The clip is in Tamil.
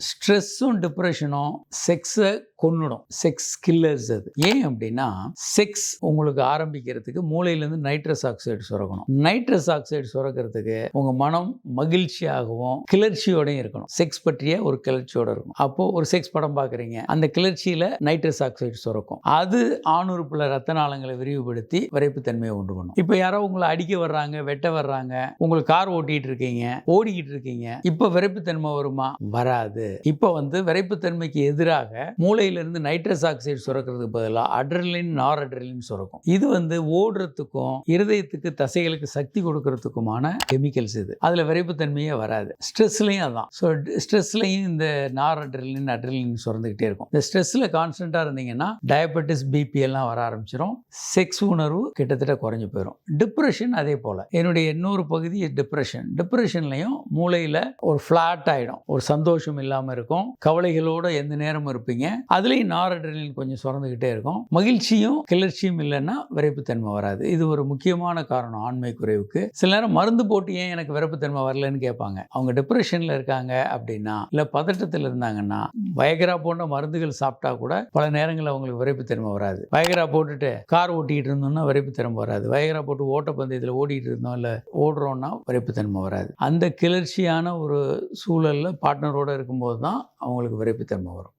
ஸ்ட்ரெஸ்ஸும் டிப்ரெஷனும் செக்ஸை கொன்னுடும். செக்ஸ் கில்லர்ஸ் அது. ஏன் அப்படின்னா செக்ஸ் உங்களுக்கு ஆரம்பிக்கிறதுக்கு மூளையிலேருந்து நைட்ரஸ் ஆக்சைடு சுரக்கணும். நைட்ரஸ் ஆக்சைடு சுரக்கிறதுக்கு உங்கள் மனம் மகிழ்ச்சியாகவும் கிளர்ச்சியோடையும் இருக்கணும். செக்ஸ் பற்றிய ஒரு கிளர்ச்சியோட இருக்கும் அப்போது ஒரு செக்ஸ் படம் பார்க்குறீங்க. அந்த கிளர்ச்சியில் நைட்ரஸ் ஆக்சைடு சுரக்கும். அது ஆணுறுப்புல ரத்த நாளங்களை விரிவுபடுத்தி விரைப்புத்தன்மையை உண்டு பண்ணும். இப்போ யாரோ உங்களை அடிக்க வர்றாங்க வெட்ட வர்றாங்க உங்களுக்கு கார் ஓட்டிகிட்டு இருக்கீங்க ஓடிக்கிட்டு இருக்கீங்க. இப்போ விரைப்புத்தன்மை வருமா? வராது. இப்போ வந்து விரைப்புத்தன்மைக்கு எதிராக மூளை மூளையிலிருந்து நைட்ரஸ் ஆக்சைடு சுரக்கிறதுக்கு பதிலாக அட்ரலின் நார் அட்ரலின் சுரக்கும். இது வந்து ஓடுறதுக்கும் இருதயத்துக்கு தசைகளுக்கு சக்தி கொடுக்கறதுக்குமான கெமிக்கல்ஸ் இது. அதில் விரைப்புத்தன்மையே வராது. ஸ்ட்ரெஸ்லையும் அதான். ஸோ ஸ்ட்ரெஸ்லையும் இந்த நார் அட்ரலின் அட்ரலின் சுரந்துக்கிட்டே இருக்கும். இந்த ஸ்ட்ரெஸ்ஸில் கான்ஸ்டண்ட்டாக இருந்தீங்கன்னா டயபெட்டிஸ் பிபி எல்லாம் வர ஆரம்பிச்சிடும் செக்ஸ் உணர்வு கிட்டத்தட்ட குறைஞ்சி போயிடும் டிப்ரெஷன் அதே போல். என்னுடைய இன்னொரு பகுதி டிப்ரெஷன் டிப்ரெஷன்லையும் மூளையில் ஒரு ஃப்ளாட் ஆகிடும் ஒரு சந்தோஷம் இல்லாமல் இருக்கும். கவலைகளோடு எந்த நேரமும் இருப்பீங்க. அதுலேயும் நாரட்ரலின் கொஞ்சம் சுரந்துக்கிட்டே இருக்கும். மகிழ்ச்சியும் கிளர்ச்சியும் இல்லைன்னா விரைப்புத்தன்மை வராது. இது ஒரு முக்கியமான காரணம் ஆண்மை குறைவுக்கு. சில நேரம் மருந்து போட்டு ஏன் எனக்கு விரைப்புத்தன்மை வரலன்னு கேட்பாங்க. அவங்க டிப்ரெஷனில் இருக்காங்க அப்படின்னா இல்லை பதட்டத்தில் இருந்தாங்கன்னா வயகரா போன்ற மருந்துகள் சாப்பிட்டா கூட பல நேரங்களில் அவங்களுக்கு விரைப்புத்தன்மை வராது. வயகரா போட்டுட்டு கார் ஓட்டிகிட்டு இருந்தோம்னா விரைப்புத்தன்மை வராது. வயகரா போட்டு ஓட்டப்பந்தயத்தில் ஓடிட்டு இருந்தோம் இல்லை ஓடுறோன்னா விரைப்புத்தன்மை வராது. அந்த கிளர்ச்சியான ஒரு சூழலில் பார்ட்னரோடு இருக்கும்போது தான் அவங்களுக்கு விரைப்புத்தன்மை வரும்.